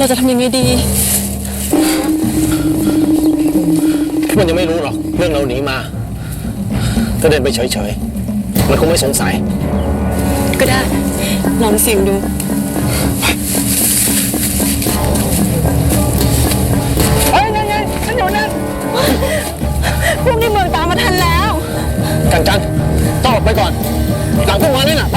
เราจะทำยังไงดี มันยังไม่รู้หรอก เรื่องเราหนีมาถ้าเดินไปเฉยๆ มันคงไม่สงสัย ก็ได้ ลองเสี่ยงดู เฮ้ยนั่นไงฉันอยู่นั่นพวกในเมืองตามมาทันแล้ว กันกันต้องออกไปก่อน หลังพวกมันนี่น่ะ ไป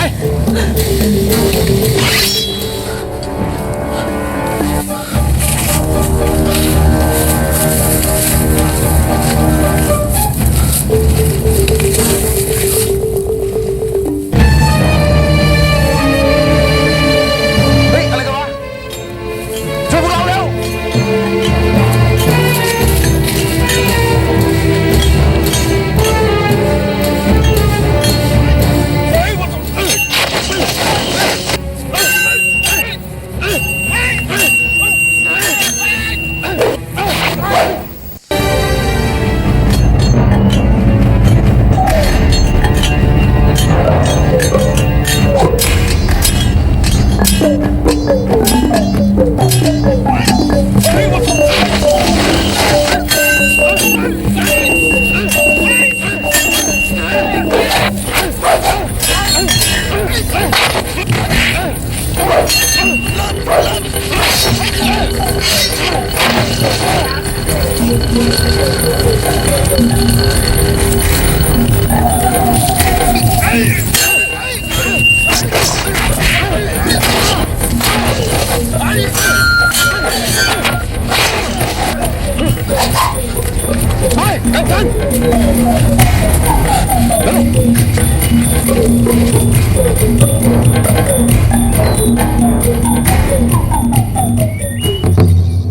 ไป กันกั